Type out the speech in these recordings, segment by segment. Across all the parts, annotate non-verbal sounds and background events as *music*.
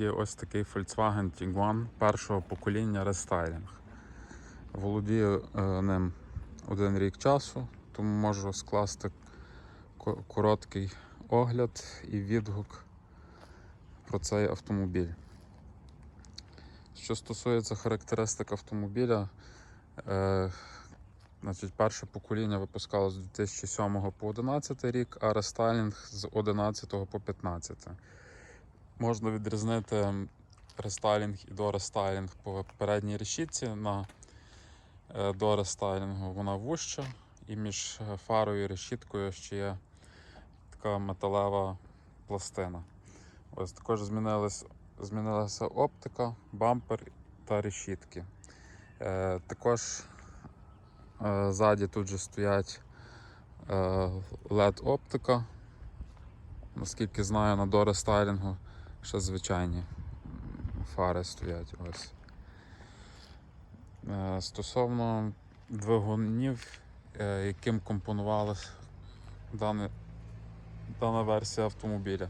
огляді ось такий Volkswagen Tiguan першого покоління рестайлінг. Володію е, ним один рік часу, тому можу скласти короткий огляд і відгук про цей автомобіль. Що стосується характеристик автомобіля, е, значить, перше покоління випускалось з 2007 по 2011 рік, а рестайлінг з 2011 по 2015. Можна відрізнити рестайлінг і дорестайлінг по передній решітці. На е, дорестайлінгу вона вужча, і між е, фарою і решіткою ще є така металева пластина. Ось також змінилась, змінилася оптика, бампер та решітки. Е, також ззаді тут же стоять е, LED оптика. Наскільки знаю, на дорестайлінгу ще звичайні фари стоять. Ось. Е, Стосовно двигунів, е, яким компонувалася дана, дана версія автомобіля.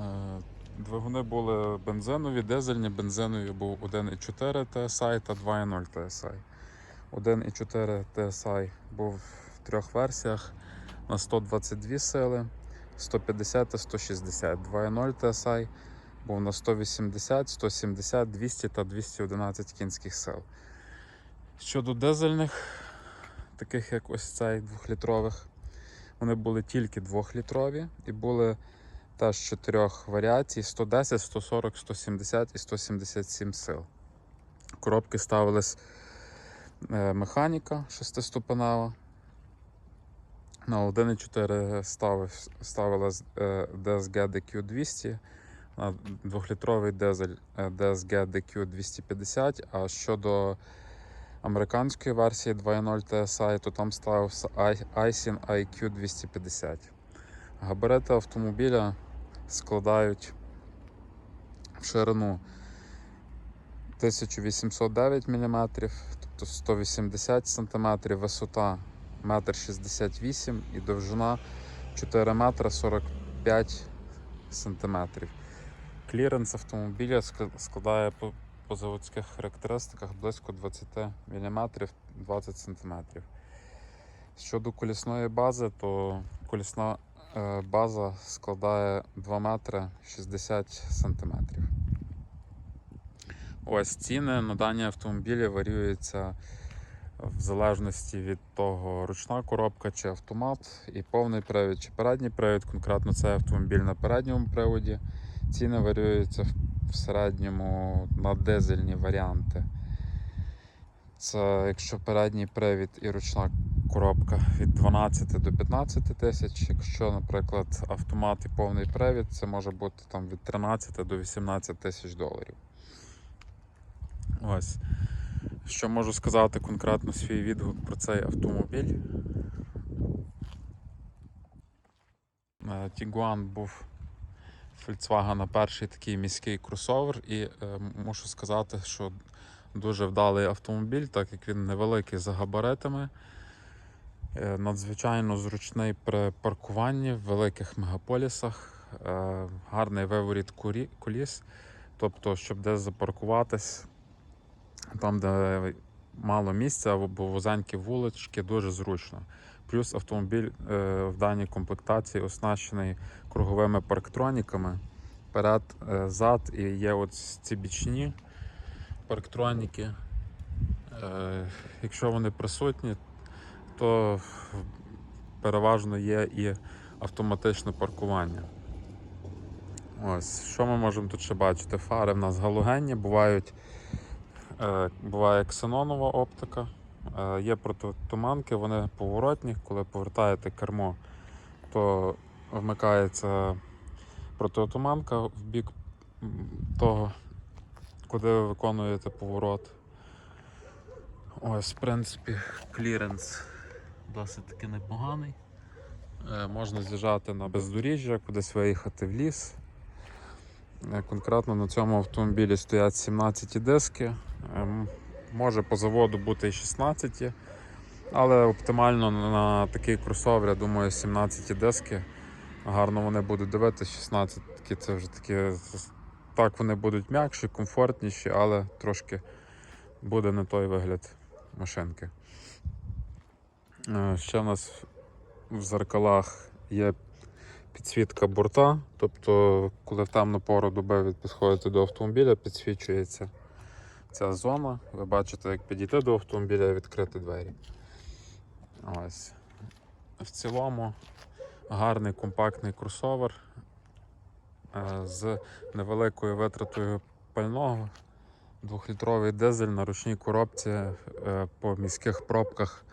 Е, Двигуни були бензинові, дизельні, бензинові був 1,4 TSI та 2,0 TSI. 1,4 TSI був в трьох версіях на 122 сили, 150 та 160. 2,0 TSI був на 180, 170, 200 та 211 кінських сил. Щодо дизельних, таких як ось цей двохлітрових, вони були тільки двохлітрові і були теж чотирьох варіацій: 110, 140, 170 і 177 сил. Коробки ставились е, механіка шестиступенева. На 1,4 ставив, ставилась е, DSG DQ200, на 2-літровий дизель е, DSG DQ250, а щодо американської версії 2.0 TSI, то там ставився Aisin IQ 250. Габарити автомобіля складають в ширину 1809 мм, тобто 180 см, висота 1,68 м і довжина 4 метра 45 см. Кліренс автомобіля складає по, заводських характеристиках близько 20 мм 20 см. Щодо колісної бази, то колісна е, база складає 2 метри 60 сантиметрів. Ось ціни на дані автомобілі варіюються в залежності від того, ручна коробка чи автомат, і повний привід чи передній привід. Конкретно цей автомобіль на передньому приводі. Ціни варіюються в- середньому на дизельні варіанти. Це якщо передній привід і ручна коробка від 12 до 15 тисяч. Якщо, наприклад, автомат і повний привід, це може бути там від 13 до 18 тисяч доларів. Ось. Що можу сказати конкретно свій відгук про цей автомобіль. Е, Tiguan був Volkswagen перший такий міський кросовер, і е, мушу сказати, що дуже вдалий автомобіль, так як він невеликий за габаритами. Е, Надзвичайно зручний при паркуванні в великих мегаполісах, е, гарний виворіт коліс. Тобто, щоб десь запаркуватись, там, де мало місця або вузенькі вулички, дуже зручно. Плюс автомобіль е, в даній комплектації оснащений круговими парктроніками. Перед, е, зад і є ці бічні парктроніки. Е, якщо вони присутні, то переважно є і автоматичне паркування. Ось, що ми можемо тут ще бачити? Фари в нас галогенні, бувають, буває ксенонова оптика, е, є протитуманки, вони поворотні. Коли повертаєте кермо, то вмикається протитуманка в бік того, куди ви виконуєте поворот. Ось, в принципі, кліренс досить таки непоганий. Е, Можна з'їжджати на бездоріжжя, кудись виїхати в ліс. Е, Конкретно на цьому автомобілі стоять 17 диски. Е, м, Може по заводу бути і 16, але оптимально на такий кросовер, я думаю, 17 диски. Гарно вони будуть дивитися, 16 це вже такі. Так вони будуть м'якші, комфортніші, але трошки буде не той вигляд машинки. Е, Ще в нас в зеркалах є підсвітка борта, тобто, коли в темну пору доби ви підходите до автомобіля, підсвічується ця зона. Ви бачите, як підійти до автомобіля і відкрити двері. Ось. В цілому гарний компактний кросовер е, з невеликою витратою пального. Двохлітровий дизель на ручній коробці е, по міських пробках.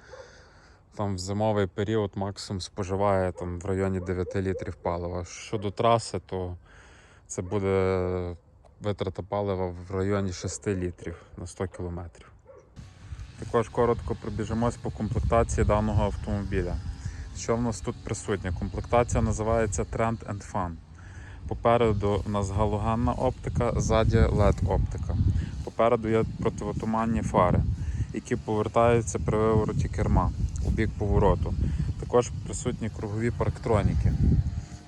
Там в зимовий період максимум споживає там, в районі 9 літрів палива. Щодо траси, то це буде витрата палива в районі 6 літрів на 100 кілометрів. Також коротко пробіжимось по комплектації даного автомобіля. Що в нас тут присутнє? Комплектація називається Trend and Fun. Попереду у нас галогенна оптика, ззаді LED оптика. Попереду є противотуманні фари, які повертаються при вивороті керма у бік повороту. Також присутні кругові парктроніки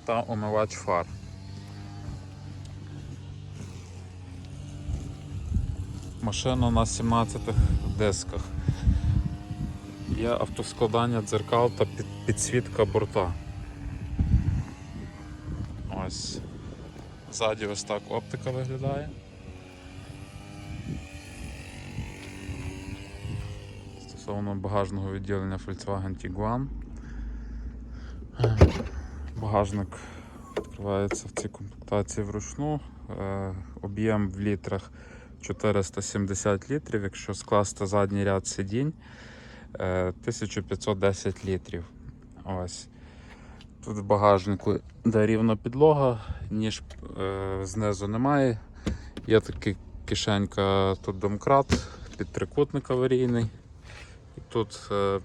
та омивач фар. Машина на 17 дисках. Є автоскладання дзеркал та підсвітка борта. Ось. Ззаді ось так оптика виглядає. Стосовно багажного відділення Volkswagen Tiguan. Багажник відкривається в цій комплектації вручну. Е, Об'єм в літрах 470 літрів, якщо скласти задній ряд сидінь, е, 1510 літрів. Ось. Тут в багажнику де рівна підлога, ніж е, знизу немає. Є така кишенька, тут домкрат, під трикутник аварійний. І тут е,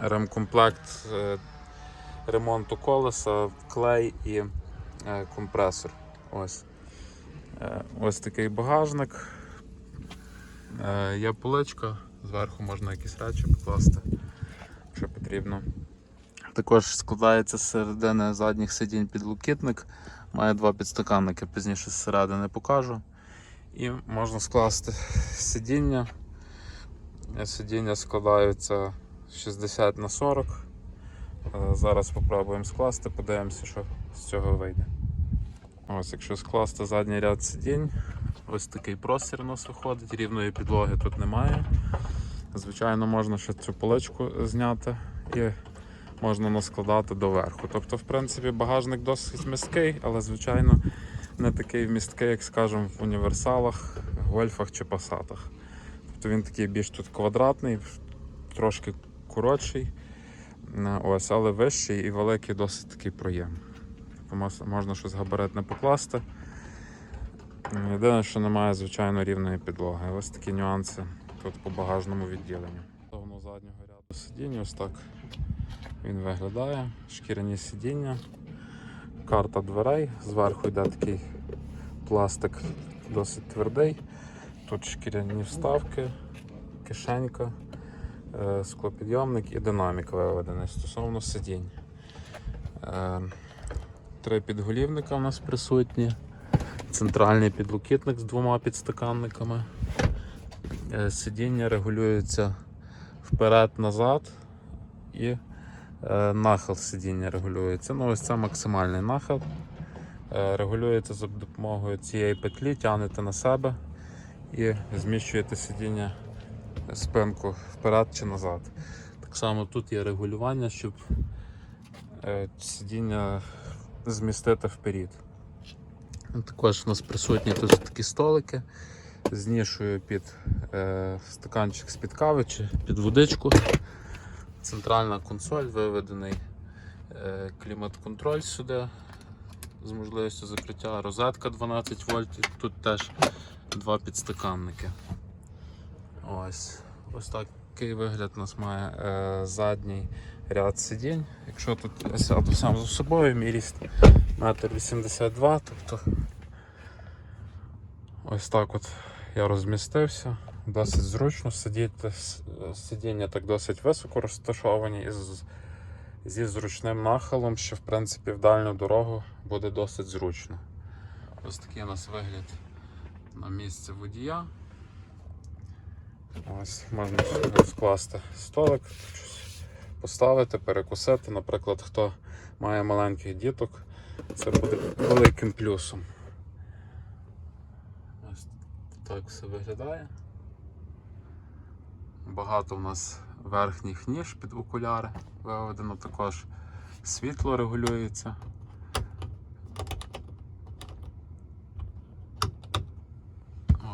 ремкомплект е, ремонту колеса, клей і е, компресор. Ось. Е, ось такий багажник. Е, Є поличка, зверху можна якісь речі покласти, якщо потрібно. Також складається з середини задніх сидінь підлокітник. Має два підстаканники, пізніше зсередини покажу. І можна скласти сидіння. Е, Сидіння складаються 60 на 40. Е, Зараз спробуємо скласти, подивимося, що з цього вийде. Ось, якщо скласти задній ряд сидінь, ось такий простір у нас виходить, рівної підлоги тут немає. Звичайно, можна ще цю поличку зняти і можна наскладати доверху. Тобто, в принципі, багажник досить місткий, але, звичайно, не такий вмісткий, як, скажімо, в універсалах, гольфах чи пасатах. Тобто він такий більш тут квадратний, трошки коротший, е, ось, але вищий і великий досить такий проєм. Можна щось габаритне покласти. Єдине, що немає, звичайно, рівної підлоги. Ось такі нюанси тут по багажному відділенню. Стовно заднього ряду сидінь, ось так він виглядає. Шкіряні сидіння, карта дверей, зверху йде такий пластик досить твердий. Тут шкіряні вставки, кишенька, е, склопідйомник і динамік виведений стосовно сидінь. Е, Три підголівника у нас присутні. Центральний підлокітник з двома підстаканниками. Е, Сидіння регулюється вперед-назад і е, нахил сидіння регулюється. Ну, ось це максимальний нахил. Е, Регулюється за допомогою цієї петлі, тягнете на себе і зміщуєте сидіння спинку вперед чи назад. Так само тут є регулювання, щоб сидіння змістити вперед. Також у нас присутні тут такі столики з нішою під е, стаканчик з-під кави чи під водичку. Центральна консоль, виведений е, клімат-контроль сюди з можливістю закриття, розетка 12 вольт, тут теж два підстаканники. Ось ось такий вигляд у нас має е, задній ряд сидінь. Якщо тут я сяду сам за собою, мій ріст 1,82 м, тобто ось так от я розмістився. Досить зручно сидіти, сидіння так досить високо розташовані і з, зі зручним нахилом, що в принципі в дальню дорогу буде досить зручно. Ось такий у нас вигляд на місце водія. Ось можна розкласти столик, поставити, перекусити. Наприклад, хто має маленьких діток, це буде великим плюсом. Ось так все виглядає. Багато в нас верхніх ніж під окуляри виведено, також світло регулюється.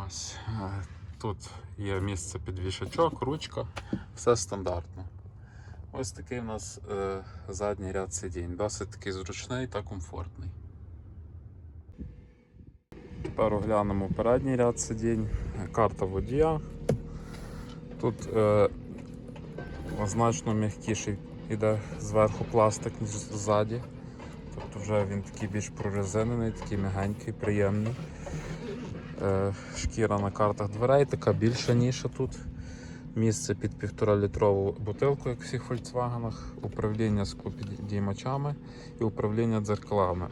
Ось е, тут є місце під вішачок, ручка, все стандартно. Ось такий у нас е, задній ряд сидінь, досить такий зручний та комфортний. Тепер оглянемо передній ряд сидінь, карта водія. Тут е, значно м'якіший іде зверху пластик, ніж ззаді. Тобто вже він такий більш прорезинений, такий м'ягенький, приємний. Е, Шкіра на картах дверей, така більша ніша тут. Місце під півторалітрову бутилку, як у всіх Volkswagen, управління склопідіймачами і управління дзеркалами.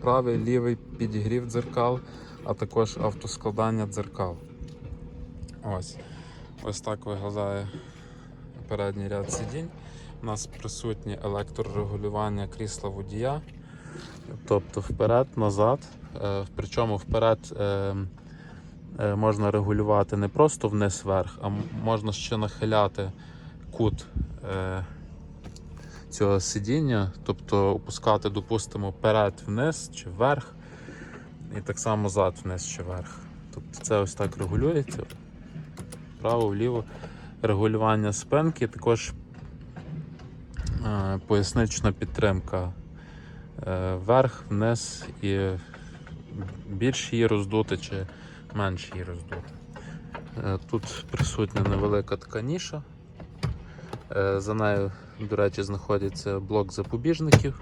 Правий, лівий підігрів дзеркал, а також автоскладання дзеркал. Ось. Ось так виглядає передній ряд сидінь. У нас присутнє електрорегулювання крісла водія, тобто вперед, назад. Е, Причому вперед е, е, можна регулювати не просто вниз-вверх, а можна ще нахиляти кут е, цього сидіння, тобто опускати, допустимо, вперед вниз чи вверх, і так само зад вниз чи вверх. Тобто це ось так регулюється. Вправо, вліво. Регулювання спинки, також е, пояснична підтримка е, вверх, вниз і більш її роздути чи менш її роздути. Е, Тут присутня невелика така ніша. Е, За нею, до речі, знаходиться блок запобіжників.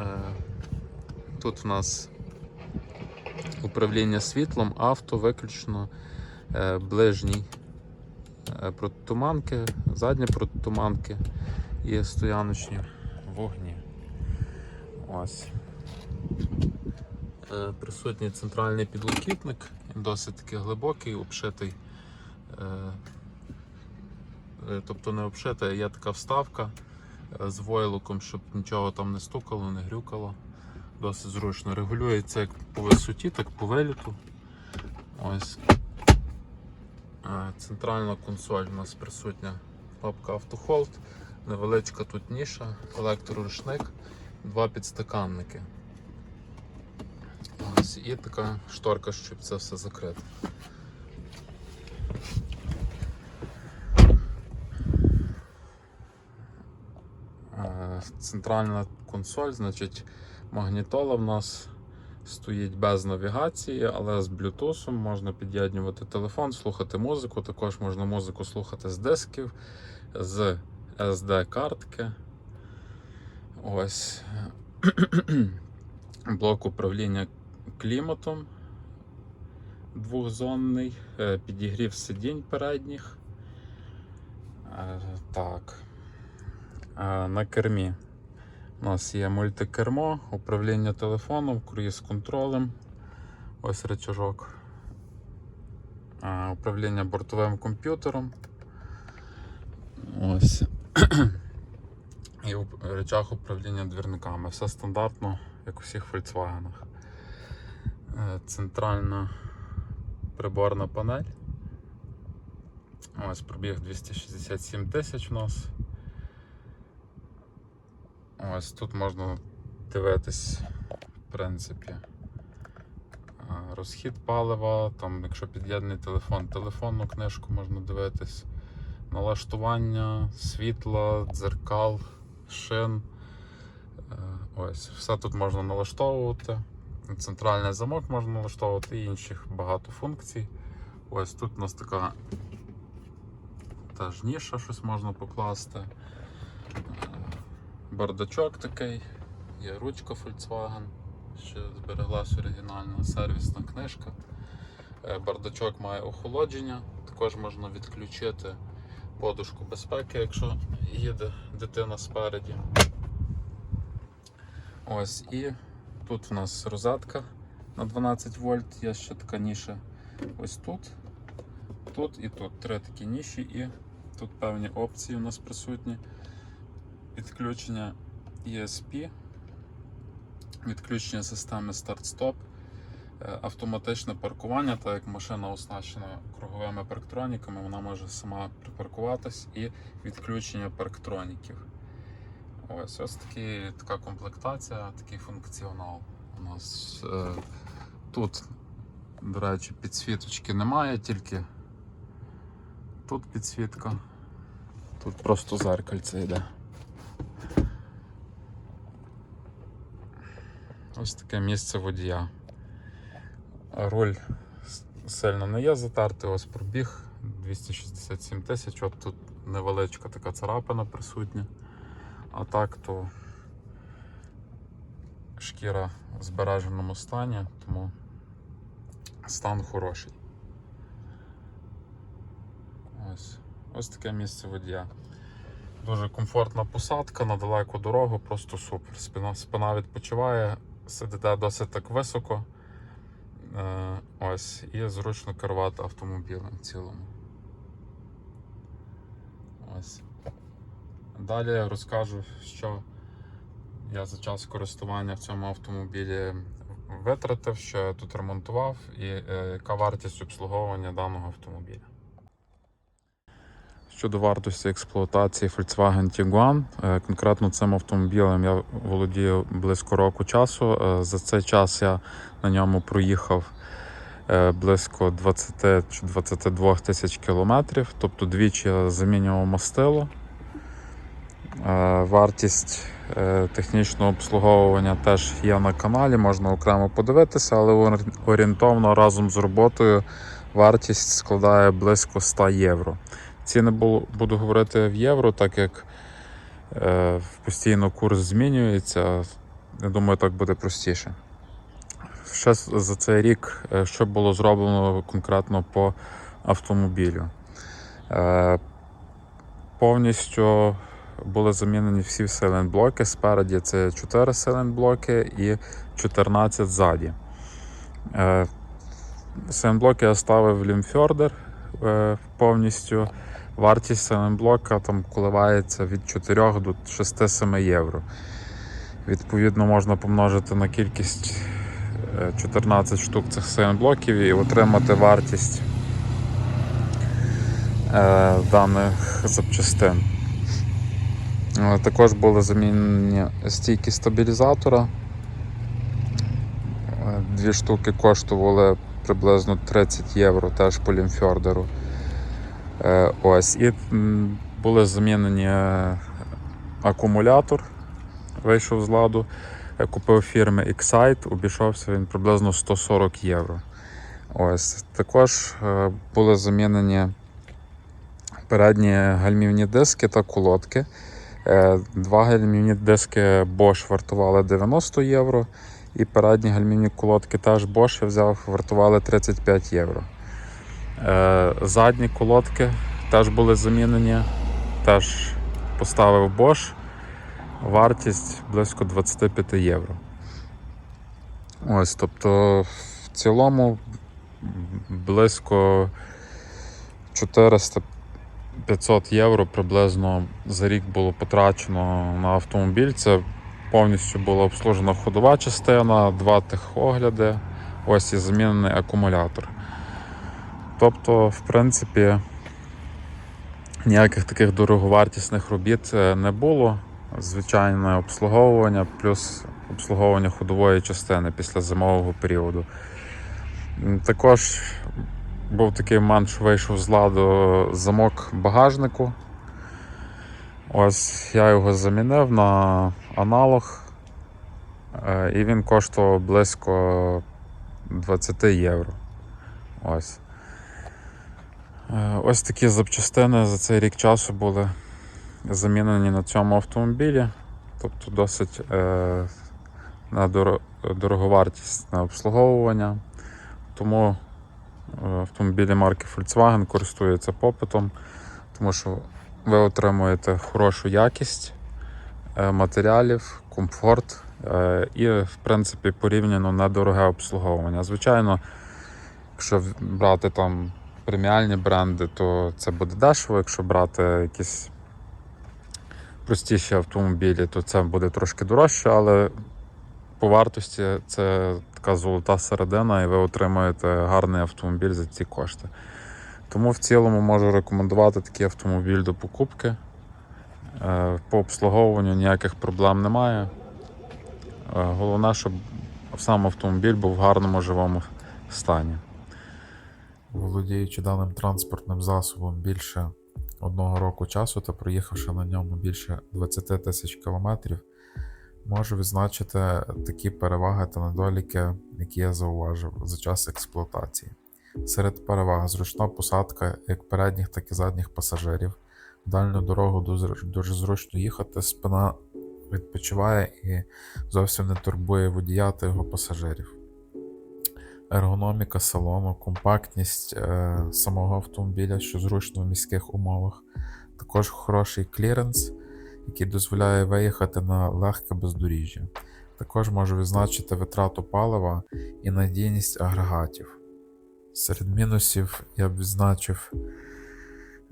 Е, Тут в нас управління світлом, авто виключно, ближній протитуманки, задні протитуманки і стояночні вогні. Ось. Е, Присутній центральний підлокітник, досить таки глибокий, обшитий. е, е, Тобто не обшитий, а є така вставка з войлоком, щоб нічого там не стукало, не грюкало. Досить зручно. Регулюється як по висоті, так по виліту. Ось. Центральна консоль у нас присутня папка автохолд, невеличка тут ніша, електрорушник, два підстаканники. Ось, і така шторка, щоб це все закрити. Е, Центральна консоль, значить, магнітола в нас стоїть без навігації, але з Bluetooth можна під'єднувати телефон, слухати музику. Також можна музику слухати з дисків, з SD-картки. Ось. *clears throat* Блок управління кліматом двохзонний, е, підігрів сидінь передніх. Е, Так. Е, На кермі у нас є мультикермо, управління телефоном, круїз контролем. Ось речажок. Управління бортовим комп'ютером. Ось. *clears throat* І уп- речах управління двірниками. Все стандартно, як у всіх Volkswagen. Е, Центральна приборна панель. Ось пробіг 267 тисяч у нас. Ось тут можна дивитись, в принципі, е, розхід палива, там, якщо під'єднаний телефон, телефонну книжку можна дивитись, налаштування, світла, дзеркал, шин. Е, Ось, все тут можна налаштовувати. Центральний замок можна налаштовувати і інших багато функцій. Ось тут у нас така теж ніша, щось можна покласти. Е, Бардачок такий, є ручка Volkswagen, ще збереглась оригінальна сервісна книжка. Е, Бардачок має охолодження, також можна відключити подушку безпеки, якщо їде дитина спереді. Ось і Тут у нас розетка на 12 вольт, є ще така ніша ось тут, тут і тут. Три такі ніші, і тут певні опції у нас присутні. Відключення ESP, відключення системи старт-стоп, е, автоматичне паркування, так як машина оснащена круговими парктроніками, вона може сама припаркуватись і відключення парктроніків. Ось ось такі, така комплектація, такий функціонал у нас. Е, тут, до речі, підсвіточки немає, тільки тут підсвітка, тут просто зеркальце йде. Ось таке місце водія. Руль сильно не є затертий, ось пробіг 267 тисяч, от тут невеличка така царапина присутня. А так то шкіра в збереженому стані, тому стан хороший. Ось, ось таке місце водія. Дуже комфортна посадка на далеку дорогу, просто супер. Спина, спина відпочиває, сидите досить так високо. Е, ось, і зручно керувати автомобілем в цілому. Ось. Далі я розкажу, що я за час користування в цьому автомобілі витратив, що я тут ремонтував, і е, яка вартість обслуговування даного автомобіля. Щодо вартості експлуатації Volkswagen Tiguan, е, конкретно цим автомобілем я володію близько року часу. Е, За цей час я на ньому проїхав близько 20 чи 22 тисяч кілометрів, тобто двічі замінював мастило. Е, Вартість е, технічного обслуговування теж є на каналі, можна окремо подивитися, але орієнтовно разом з роботою вартість складає близько 100 євро. Ціни буду говорити в євро, так як е, постійно курс змінюється. Я думаю, так буде простіше. Ще за цей рік, що було зроблено конкретно по автомобілю. Повністю були замінені всі сайлент-блоки. Спереді це 4 сайлент-блоки і 14 ззаді. Е, Сайлент-блоки я ставив Лімфьордер е, повністю. Вартість сайлент-блока там коливається від 4 до 6-7 євро. Відповідно, можна помножити на кількість е, 14 штук цих сайлент-блоків і отримати вартість е, даних запчастин. Е, Також були замінені стійки стабілізатора. Е, Дві штуки коштували приблизно 30 євро теж по лімфьордеру. Е, Ось. І були замінені акумулятор, вийшов з ладу. Купив фірми Excite, обійшовся він приблизно 140 євро. Ось. Також були замінені передні гальмівні диски та колодки. Е, Два гальмівні диски Bosch вартували 90 євро. І передні гальмівні колодки теж Bosch я взяв, вартували 35 євро. Е, Задні колодки теж були замінені, теж поставив Bosch. Вартість близько 25 євро. Ось, тобто в цілому близько 400 500 євро приблизно за рік було потрачено на автомобіль. Це повністю була обслужена ходова частина, два техогляди, ось і замінений акумулятор. Тобто, в принципі, ніяких таких дороговартісних робіт е, не було. Звичайне обслуговування, плюс обслуговування ходової частини після зимового періоду. Також був такий момент, що вийшов з ладу замок багажнику. Ось я його замінив на аналог, е, і він коштував близько 20 євро. Ось. Е, Ось такі запчастини за цей рік часу були замінені на цьому автомобілі. Тобто досить е, на доро- дороговартісне обслуговування. Тому автомобілі марки Volkswagen користуються попитом, тому що ви отримуєте хорошу якість е, матеріалів, комфорт Е, І, в принципі, порівняно недороге обслуговування. Звичайно, якщо брати там преміальні бренди, то це буде дешево. Якщо брати якісь простіші автомобілі, то це буде трошки дорожче, але по вартості це така золота середина, і ви отримаєте гарний автомобіль за ці кошти. Тому в цілому можу рекомендувати такий автомобіль до покупки. Е, По обслуговуванню ніяких проблем немає. Е, Головне, щоб сам автомобіль був в гарному живому стані. Володіючи даним транспортним засобом більше одного року часу та проїхавши на ньому більше 20 тисяч кілометрів, можу відзначити такі переваги та недоліки, які я зауважив за час експлуатації. Серед переваг зручна посадка як передніх, так і задніх пасажирів. Дальню дорогу дуже зручно їхати, спина відпочиває і зовсім не турбує водія та його пасажирів ергономіка салону, компактність е, самого автомобіля, що зручно в міських умовах. Також хороший кліренс, який дозволяє виїхати на легке бездоріжжя. Також можу відзначити витрату палива і надійність агрегатів. Серед мінусів я б відзначив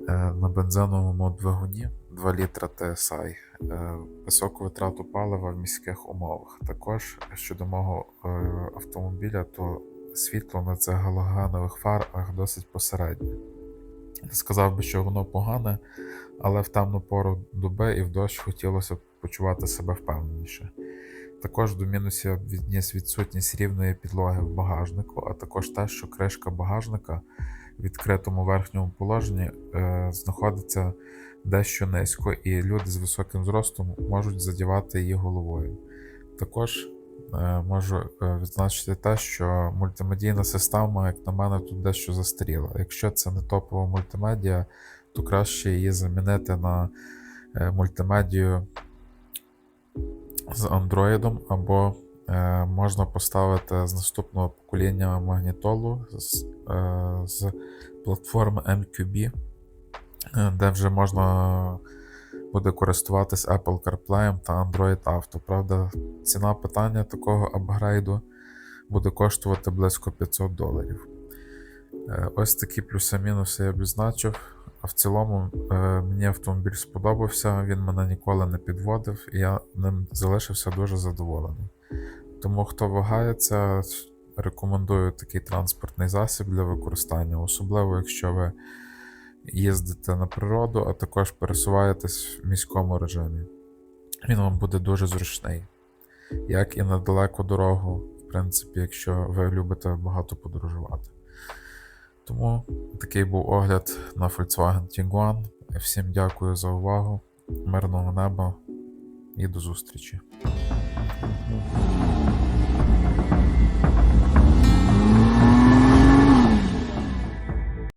е, на бензиновому двигуні 2 літра TSI, е, високу витрату палива в міських умовах. Також щодо мого е, автомобіля, то світло на цих галогенових фарах досить посереднє. Сказав би, що воно погане, але в темну пору доби і в дощ хотілося почувати себе впевненіше. Також до мінусів відніс відсутність рівної підлоги в багажнику, а також те, що кришка багажника в відкритому верхньому положенні е, знаходиться дещо низько, і люди з високим зростом можуть задівати її головою. Також е, можу е, відзначити те, що мультимедійна система, як на мене, тут дещо застаріла. Якщо це не топова мультимедіа, то краще її замінити на е, мультимедію з Android, або е, можна поставити з наступного покоління магнітолу з, е, з платформи MQB, е, де вже можна буде користуватись Apple CarPlay та Android Auto. Правда, ціна питання такого апгрейду буде коштувати близько 500 доларів. Ось такі плюси-мінуси я б відзначив. А в цілому е, мені автомобіль сподобався, він мене ніколи не підводив, і я ним залишився дуже задоволений. Тому хто вагається, рекомендую такий транспортний засіб для використання, особливо якщо ви їздите на природу, а також пересуваєтесь в міському режимі. Він вам буде дуже зручний, як і на далеку дорогу, в принципі, якщо ви любите багато подорожувати. Тому такий був огляд на Volkswagen Tiguan. Всім дякую за увагу, мирного неба і до зустрічі.